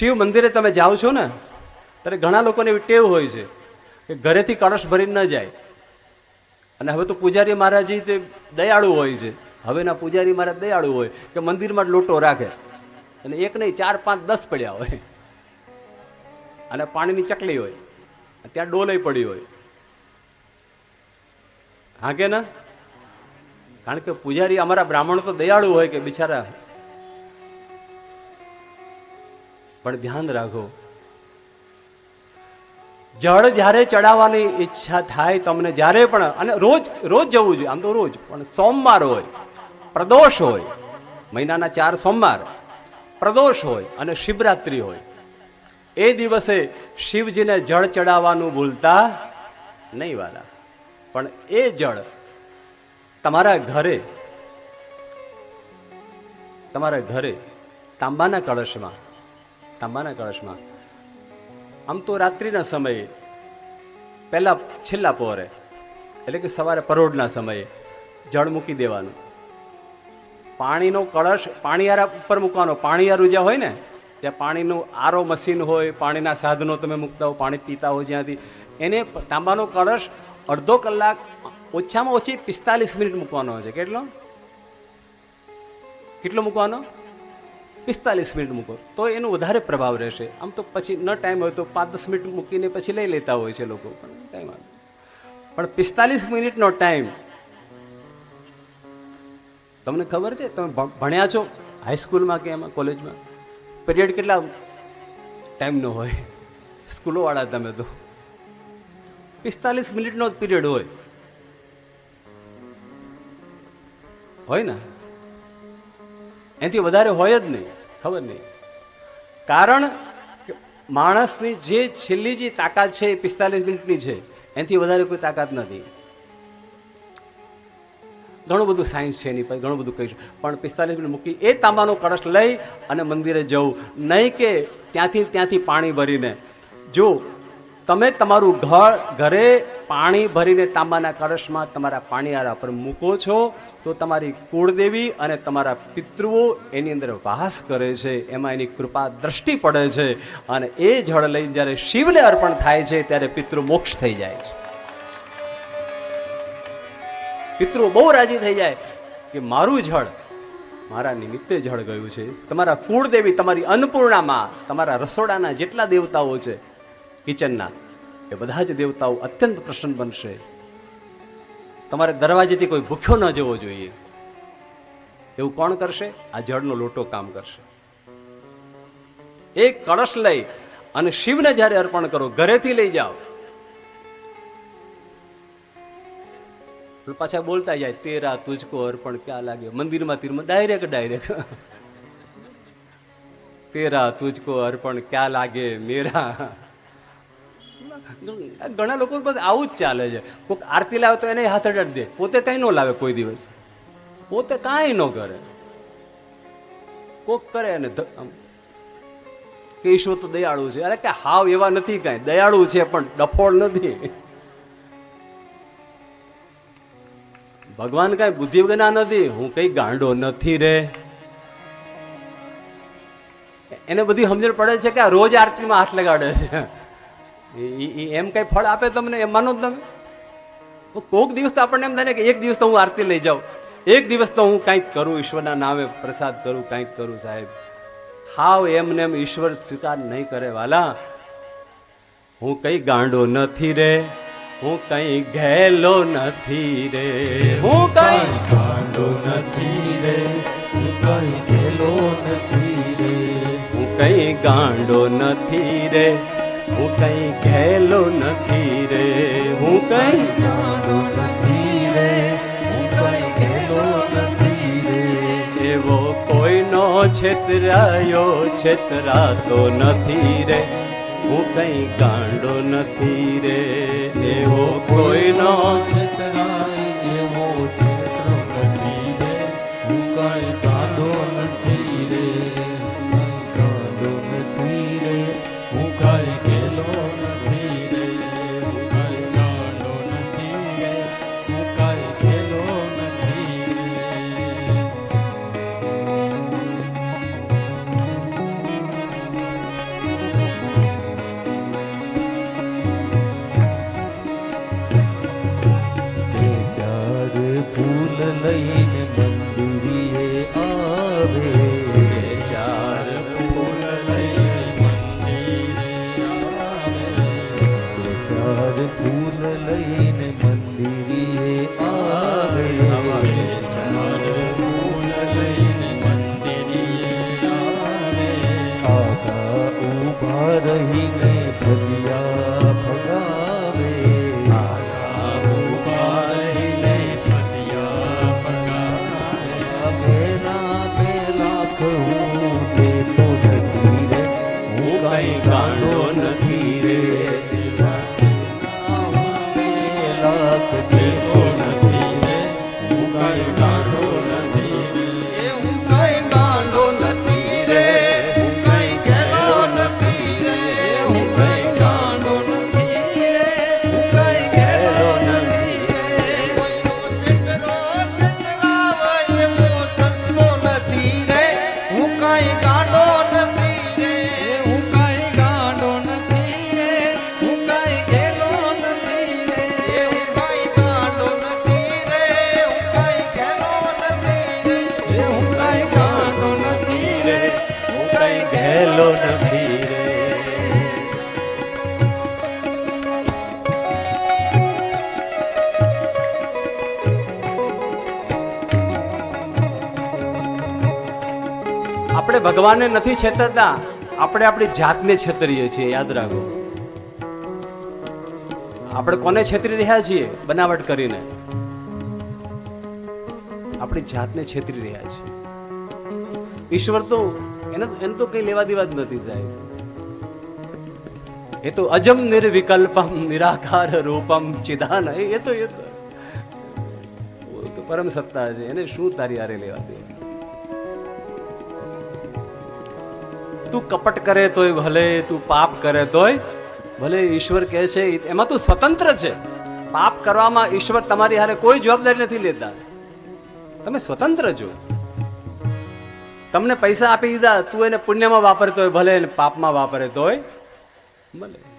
શિવ મંદિરે તમે જાઓ છો ને, ત્યારે ઘણા લોકોને એવી ટેવ હોય છે કે ઘરેથી કળશ ભરીને ન જાય. અને હવે તો પૂજારી મહારાજી તે દયાળુ હોય છે. હવેના પૂજારી મહારાજ દયાળુ હોય કે મંદિરમાં લોટો રાખે. અને એક નહીં, ચાર, પાંચ, દસ પડ્યા હોય. અને પાણીની ચકલી હોય. ત્યાં ડોલય પડી હોય. હા કે ના? કારણ કે પૂજારી અમારા બ્રાહ્મણ તો દયાળુ હોય કે બિચારા પણ ધ્યાન રાખો. જળ જ્યારે ચડાવવાની ઈચ્છા થાય તમને જ્યારે પણ, અને રોજ રોજ જવું જોઈએ. આમ તો રોજ, પણ સોમવાર હોય, પ્રદોષ હોય, મહિનાના ચાર સોમવાર, પ્રદોષ હોય અને શિવરાત્રી હોય. એ દિવસે શિવજીને જળ ચડાવવાનું ભૂલતા નહીં વાલા. પણ એ જળ તમારા ઘરે તમારા ઘરે તાંબાના કળશમાં તાંબાના કળશમાં. આમ તો રાત્રિના સમયે, પહેલા છેલ્લા પહોરે, એટલે કે સવારે પરોઢના સમયે, જળ મૂકી દેવાનું. પાણીનો કળશ, પાણીયારા ઉપર મૂકવાનો. પાણીયારું જ્યાં હોય ને, ત્યાં પાણીનું આરો મશીન હોય, પાણીના સાધનો તમે મૂકતા હો, પાણી પીતા હો જ્યાંથી. એને તાંબાનો કળશ અડધો કલાક, ઓછામાં ઓછી પિસ્તાલીસ મિનિટ મૂકવાનો હોય છે. કેટલો? કેટલો મૂકવાનો? પિસ્તાલીસ મિનિટ મૂકો. તો એનો વધારે પ્રભાવ રહેશે. આમ તો પછી ન ટાઈમ હોય તો પાંચ દસ મિનિટ મૂકીને પછી લઈ લેતા હોય છે લોકો. પણ ટાઈમ આવે પણ પિસ્તાલીસ મિનિટનો ટાઈમ તમને ખબર છે? તમે ભણ્યા છો હાઈસ્કૂલમાં કે એમાં કોલેજમાં પિરિયડ કેટલા ટાઈમનો હોય? સ્કૂલોવાળા તમે તો. પિસ્તાલીસ મિનિટનો જ પિરિયડ હોય. હોય ને? એનાથી વધારે હોય જ નહીં. ખબર નહીં. કારણ માણસની જે છેલ્લી જે તાકાત છે એ પિસ્તાલીસ મિનિટની છે, એનાથી વધારે કોઈ તાકાત નથી. ઘણું બધું સાયન્સ છે એની પાસે ઘણું બધું કહીશું પણ પિસ્તાલીસ મિનિટ મૂકી એ તાંબાનો કળશ લઈ અને મંદિરે જવું. નહીં કે ત્યાંથી ત્યાંથી પાણી ભરીને. જો તમે તમારું ઘર ઘરે પાણી ભરીને તાંબાના કળશમાં તમારા પાણીયારા પર મૂકો છો, તો તમારી કુળદેવી અને તમારા પિતૃઓ એની અંદર વાસ કરે છે, એમાં એની કૃપા દ્રષ્ટિ પડે છે અને એ જળ લઈને જ્યારે શિવને અર્પણ થાય છે, ત્યારે પિતૃ મોક્ષ થઈ જાય છે. પિતૃ બહુ રાજી થઈ જાય કે મારું જળ, મારા નિમિત્તે જળ ગયું છે. તમારા કુળદેવી તમારી અન્નપૂર્ણામાં, તમારા રસોડાના જેટલા દેવતાઓ છે કિચનના. એ બધા જ દેવતાઓ અત્યંત પ્રસન્ન બનશે. તમારે દરવાજેથી કોઈ ભૂખ્યો ન જવો જોઈએ. એવું કોણ કરશે? આ જળનો લોટો કામ કરશે. એક કળશ લઈ અને શિવને જ્યારે અર્પણ કરો, ઘરેથી લઈ જાઓ. પાછા બોલતા જાય, તેરા તુજકો અર્પણ ક્યાં લાગે? મંદિરમાં તીરમાં ડાયરેક્ટ ડાયરેક્ટ તેરા તુજકો અર્પણ ક્યાં લાગે? મેરા ઘણા લોકો આવું જ ચાલે છે. કોઈક આરતી લાવે તો એને હાથ અડાડી દે. પોતે કઈ ન લાવે કોઈ દિવસ. પોતે કાંઈ ન કરે. કોક કરે અને કે ઈશ્વર તો દયાળુ છે. અરે કે હાવ એવા નથી કાંઈ. દયાળુ છે પણ ડફોળ નથી. ભગવાન કાંઈ બુદ્ધિ વગરના નથી. હું કઈ ગાંડો નથી રે. એને બધી સમજણ પડે છે કે આ રોજ આરતીમાં હાથ લગાડે છે. એમ કઈ ફળ આપે તમને? એમ માનો તમે. કોઈક કોક દિવસ તો આપણને એમ થાય કે એક દિવસ તો હું આરતી લઈ જાઉં. એક દિવસ તો હું કંઈક કરું ઈશ્વરના નામે પ્રસાદ કરું કંઈક કરું સાહેબ. હાવ એમને એમ ઈશ્વર સ્વીકાર નહીં કરે વાલા. હું કઈ ગાંડો નથી રે હું કઈ ઘેલો નથી રે. હું કઈ ગાંડો નથી રે હું કઈ ગેલો નથી રે. હું કઈ ગાંડો નથી રે હું કઈ ઘેલો નથી રે હું કઈ જાણો નથી રે હું કઈ ગેલો નથી રે. એવો કોઈનો છેતરાયો છેતરાતો નથી રે હું કઈ ગાંડો નથી રે એવો કોઈનો હું કઈ આપણે ભગવાનને નથી છેતરતા. આપણે આપણી જાતને છેતરીએ છીએ, યાદ રાખો. આપણે કોને છેતરી રહ્યા છીએ? બનાવટ કરીને. આપણી જાતને છેતરી રહ્યા છીએ. ઈશ્વર તો એને એને તો કઈ લેવા દેવા જ નથી સાહેબ. એ તો અજમ નિર્વિકલ્પમ, નિરાકાર રૂપમ, ચિદાન એ તો એ તો પરમ સત્તા છે. એને શું તારી હારે લેવા દે તું કપટ કરે તોય ભલે, તું પાપ કરે તોય ભલે, ઈશ્વર કહે છે એમાં તું સ્વતંત્ર છે. પાપ કરવામાં ઈશ્વર તમારી હારે કોઈ જવાબદારી નથી લેતા. તમે સ્વતંત્ર છો. તમને પૈસા આપી દીધા, તું એને પુણ્યમાં વાપરતો હોય, ભલે એને પાપમાં વાપરે તોય, ભલે.